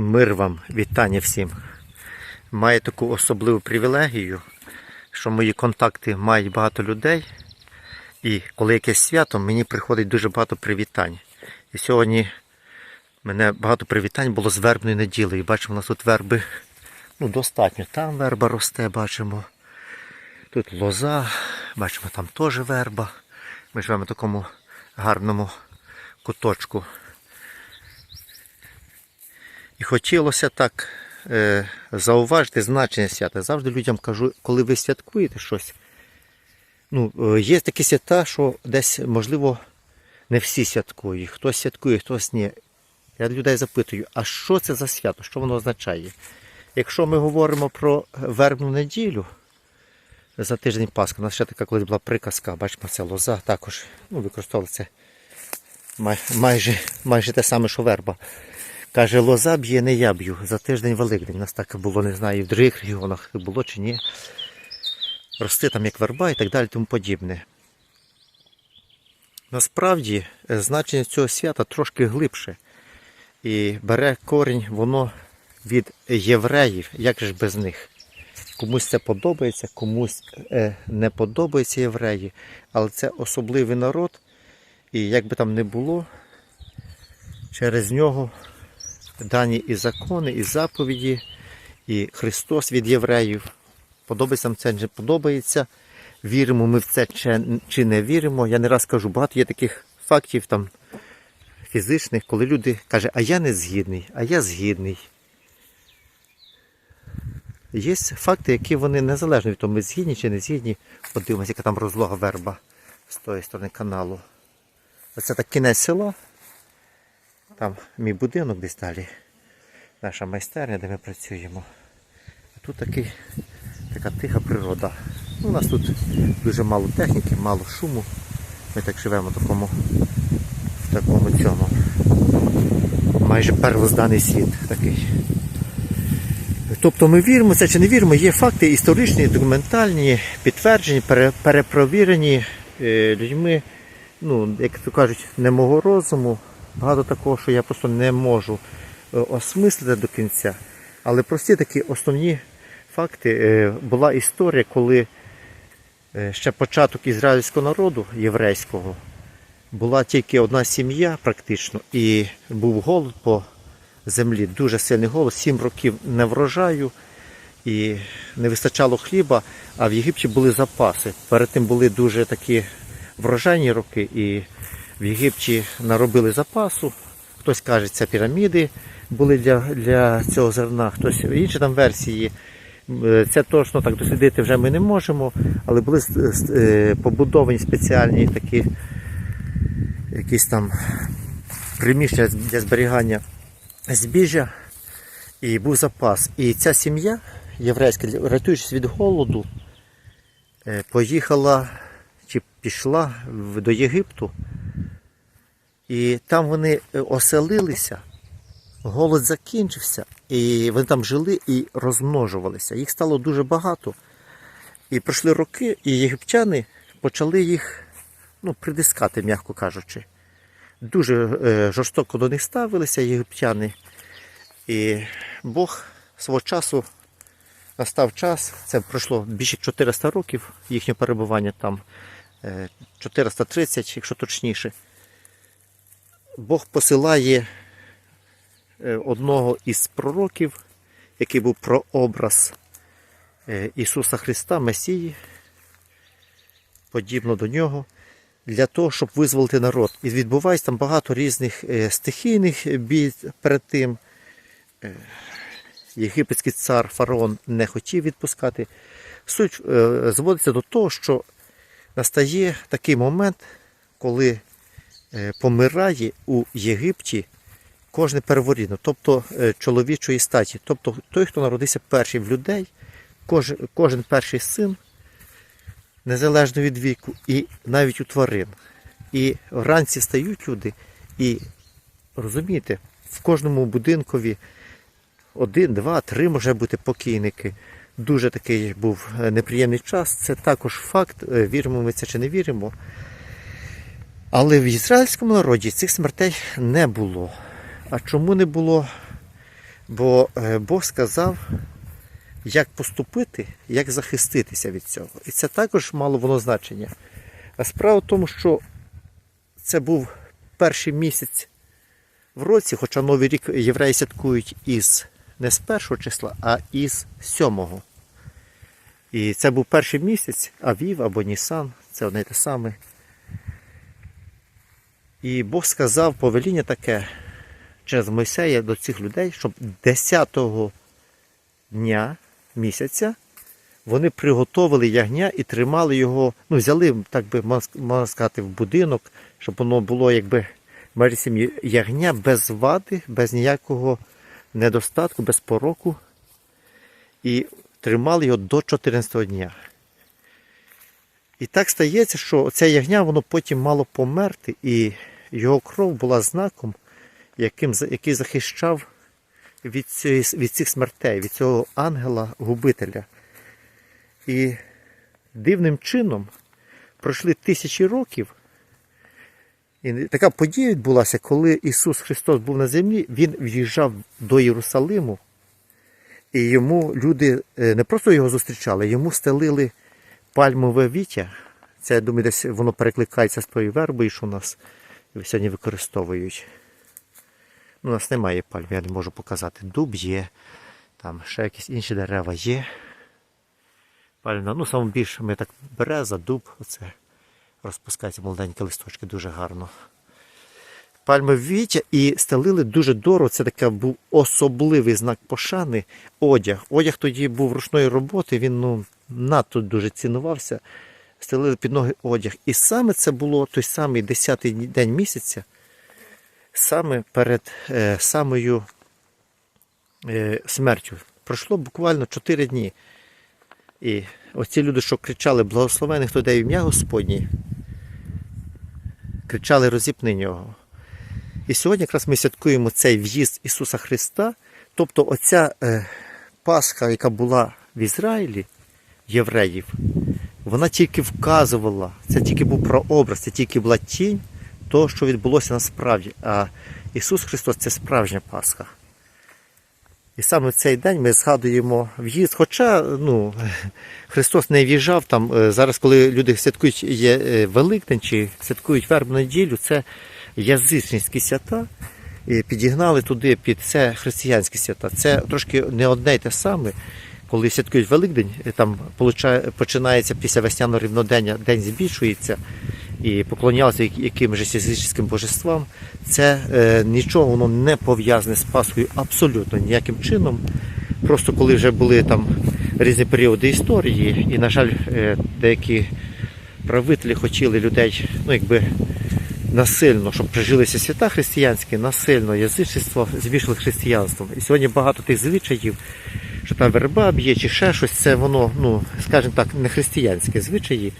Мир вам, вітання всім. Маю таку особливу привілегію, що мої контакти мають багато людей. І коли якесь свято, мені приходить дуже багато привітань. І сьогодні мене багато привітань було з вербної неділі. І бачимо, у нас тут верби ну, достатньо. Там верба росте, бачимо. Тут лоза, бачимо, там теж верба. Ми живемо в такому гарному куточку. І хотілося так е, зауважити значення свята. Завжди людям кажу, коли ви святкуєте щось, ну, е, є такі свята, що десь, можливо, не всі святкують. Хтось святкує, хтось ні. Я людей запитую, а що це за свято? Що воно означає? Якщо ми говоримо про вербну неділю за тиждень Пасхи, у нас ще така колись була приказка, бачимо, це лоза також ну, використовували май, майже, майже те саме, що верба. Каже, лоза б'є, не я б'ю. За тиждень Великдень. У нас так було, не знаю, в других регіонах було чи ні. Рости там як верба і так далі, тому подібне. Насправді е, значення цього свята трошки глибше. І бере корінь воно від євреїв, як же без них. Комусь це подобається, комусь е, не подобається євреї, але це особливий народ. І як би там не було, через нього дані і закони, і заповіді, і Христос від євреїв. Подобається нам це, не подобається. Віримо ми в це чи- не віримо. Я не раз кажу, багато є таких фактів там фізичних, коли люди кажуть, а я не згідний, а я згідний. Є факти, які вони незалежно від того, ми згідні чи не згідні. Подивимося, яка там розлога верба з тої сторони каналу. Оце так кінець села. Там мій будинок десь далі. Наша майстерня, де ми працюємо. А тут такий, така тиха природа. Ну, у нас тут дуже мало техніки, мало шуму. Ми так живемо в такому, в такому цьому. Майже первозданий світ такий. Тобто ми віримо це чи не віримо, є факти історичні, документальні, підтверджені, пере- перепровірені е, людьми, ну, як то кажуть, не мого розуму. Багато такого, що я просто не можу е, осмислити до кінця. Але прості такі основні факти. Е, Була історія, коли е, ще початок ізраїльського народу єврейського була тільки одна сім'я практично, і був голод по землі, дуже сильний голод, сім років не врожаю і не вистачало хліба, а в Єгипті були запаси. Перед тим були дуже такі врожайні роки, і в Єгипті наробили запасу. Хтось каже, це піраміди були для, для цього зерна, хтось інші там версії. Е, Це точно так дослідити вже ми не можемо, але були е, побудовані спеціальні такі якісь там приміщення для зберігання збіжжя і був запас. І ця сім'я єврейська, рятуючись від голоду, е, поїхала чи пішла до Єгипту. І там вони е, оселилися, голод закінчився, і вони там жили і розмножувалися. Їх стало дуже багато. І пройшли роки, і єгиптяни почали їх ну, притискати, м'яко кажучи. Дуже е, жорстоко до них ставилися єгиптяни. І Бог свого часу настав час, це пройшло більше 400 років їхнє перебування там, е, 430, якщо точніше. Бог посилає е, одного із пророків, який був прообраз е, Ісуса Христа, Месії, подібно до нього, для того, щоб визволити народ. І відбувається там багато різних е, стихійних бій перед тим. Єгипетський цар фараон не хотів відпускати. Суть зводиться до того, що настає такий момент, коли помирає у Єгипті кожне перворідно, тобто е, чоловічої статі. Тобто той, хто народився перший в людей, кожен, кожен перший син, незалежно від віку, і навіть у тварин. І вранці стають люди, і розумієте, в кожному будинкові один, два, три може бути покійники. Дуже такий був е, неприємний час. Це також факт, е, віримо ми це чи не віримо. Але в ізраїльському народі цих смертей не було. А чому не було? Бо е, Бог сказав, як поступити, як захиститися від цього. І це також мало воно значення. А справа в тому, що це був перший місяць в році, хоча Новий рік євреї святкують із не з першого числа, а із сьомого. І це був перший місяць, Авів або Нісан, це одне те саме. І Бог сказав повеління таке через Мойсея до цих людей, щоб 10-го дня місяця вони приготовили ягня і тримали його, ну, взяли, так би мож- можна сказати, в будинок, щоб воно було якби майже сім'ї ягня без вади, без ніякого недостатку, без пороку. І тримали його до 14-го дня. І так стається, що це ягня воно потім мало померти, і його кров була знаком, яким, який захищав від, цієї, від цих смертей, від цього ангела-губителя. І дивним чином пройшли тисячі років. І така подія відбулася, коли Ісус Христос був на землі, Він в'їжджав до Єрусалиму, і йому люди е, не просто його зустрічали, йому стелили пальмове віття. Це, я думаю, десь воно перекликається з тої верби, що у нас сьогодні використовують. Ну, у нас немає пальм, я не можу показати. Дуб є, там ще якісь інші дерева є. Пальма, ну, саме більше ми так береза, дуб, оце розпускаються молоденькі листочки, дуже гарно. Пальмове віття і стелили дуже дорого. Це таке був особливий знак пошани. Одяг. Одяг тоді був ручної роботи, він ну, надто дуже цінувався. Стелили під ноги одяг. І саме це було той самий 10-й день місяця, саме перед е, самою е, смертю. Пройшло буквально 4 дні. І оці люди, що кричали благословених хто дає ім'я Господнє, кричали розіпни нього. І сьогодні якраз ми святкуємо цей в'їзд Ісуса Христа. Тобто оця е, Пасха, яка була в Ізраїлі, євреїв, вона тільки вказувала, це тільки був прообраз, це тільки була тінь того, що відбулося насправді. А Ісус Христос це справжня Пасха. І саме в цей день ми згадуємо в'їзд. Хоча ну, Христос не в'їжджав там. е, Зараз, коли люди святкують є е, Великдень чи святкують вербну неділю, це язичницькі свята. І підігнали туди під це християнські свята. Це трошки не одне й те саме. Коли святкують Великдень, е, там починається після весняного рівнодення, день збільшується і поклонялися якимось язичницьким божествам. Це е, нічого воно не пов'язане з Пасхою абсолютно ніяким чином. Просто коли вже були там різні періоди історії, і, на жаль, е, деякі правителі хотіли людей, ну якби насильно, щоб прижилися свята християнські, насильно язичництво змішали з християнством. І сьогодні багато тих звичаїв, що там верба б'є чи ще щось, це воно, ну, скажімо так, не християнське звичаї.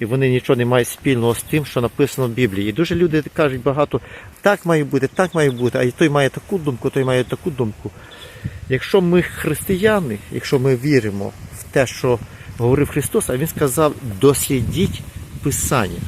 І вони нічого не мають спільного з тим, що написано в Біблії. І дуже люди кажуть багато, так має бути, так має бути, а той має таку думку, той має таку думку. Якщо ми християни, якщо ми віримо в те, що говорив Христос, а Він сказав, дослідіть Писання.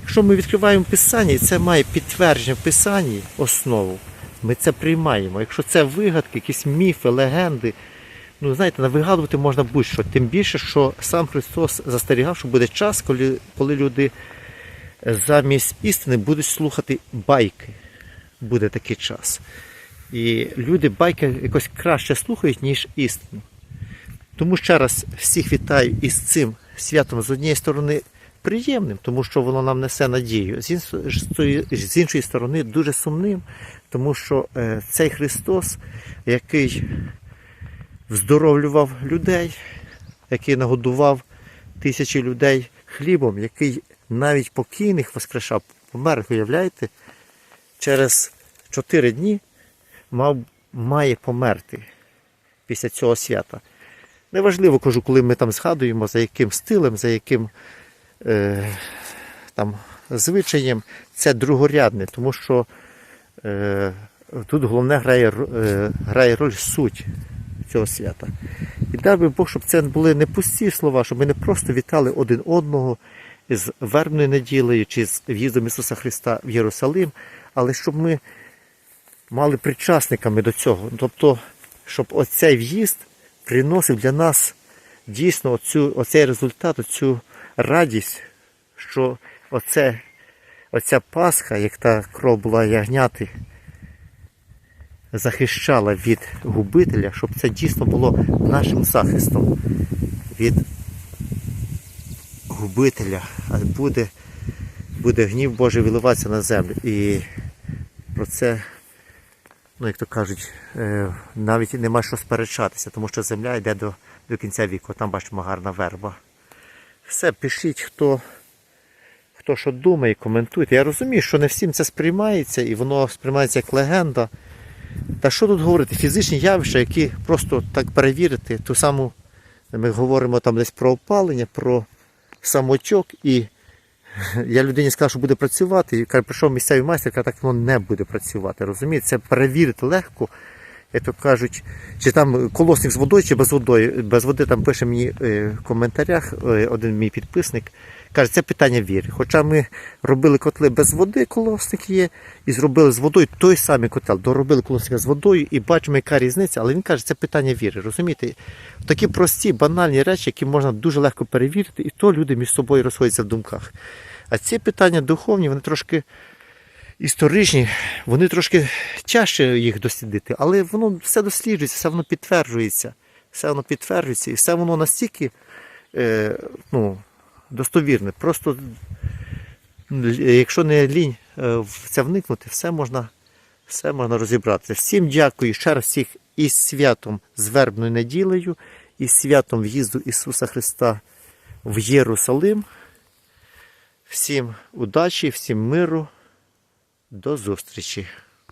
Якщо ми відкриваємо Писання, і це має підтвердження в Писанні основу, ми це приймаємо. Якщо це вигадки, якісь міфи, легенди, ну знаєте, навигадувати можна будь-що. Тим більше, що сам Христос застерігав, що буде час, коли, коли люди замість істини будуть слухати байки. Буде такий час. І люди байки якось краще слухають, ніж істину. Тому ще раз всіх вітаю із цим святом з однієї сторони приємним, тому що воно нам несе надію. З іншої, сторони дуже сумним, тому що е, цей Христос, який вздоровлював людей, який нагодував тисячі людей хлібом, який навіть покійних воскрешав, помер, уявляєте, через чотири дні мав, має померти після цього свята. Неважливо, кажу, коли ми там згадуємо, за яким стилем, за яким е, там, звичаєм, це другорядне, тому що е, тут головне грає, е, грає роль суть цього свята. І дай би Бог, щоб це були не пусті слова, щоб ми не просто вітали один одного з вербною неділею чи з в'їздом Ісуса Христа в Єрусалим, але щоб ми мали причасниками до цього. Тобто, щоб оцей в'їзд приносив для нас дійсно оцю, оцей результат, оцю радість, що оце, оця Пасха, як та кров була ягняти, захищала від губителя, щоб це дійсно було нашим захистом від губителя. А буде, буде гнів Божий виливатися на землю. І про це, ну як то кажуть, е, навіть нема що сперечатися, тому що земля йде до, до кінця віку. Там бачимо гарна верба. Все, пишіть, хто, хто що думає, коментуйте. Я розумію, що не всім це сприймається, і воно сприймається як легенда. Та що тут говорити? Фізичні явища, які просто так перевірити, ту саму, ми говоримо там десь про опалення, про самотьок, і я людині сказав, що буде працювати, і каже, прийшов місцевий майстер, каже, так воно не буде працювати. Розумієте, це перевірити легко. Як то кажуть, чи там колосник з водою, чи без води. Без води там пише мені е, в коментарях е, один мій підписник. Каже, це питання віри. Хоча ми робили котли без води, колосник є, і зробили з водою той самий котел. Доробили колосника з водою і бачимо, яка різниця, але він каже, це питання віри. Розумієте? Такі прості, банальні речі, які можна дуже легко перевірити, і то люди між собою розходяться в думках. А ці питання духовні, вони трошки історичні, вони трошки тяжче їх дослідити, але воно все досліджується, все воно підтверджується. Все воно підтверджується, і все воно настільки е, ну, достовірне. Просто якщо не лінь е, в це вникнути, все можна, все можна розібрати. Всім дякую ще раз всіх із святом з вербною неділею, із святом в'їзду Ісуса Христа в Єрусалим. Всім удачі, всім миру. До зустрічі!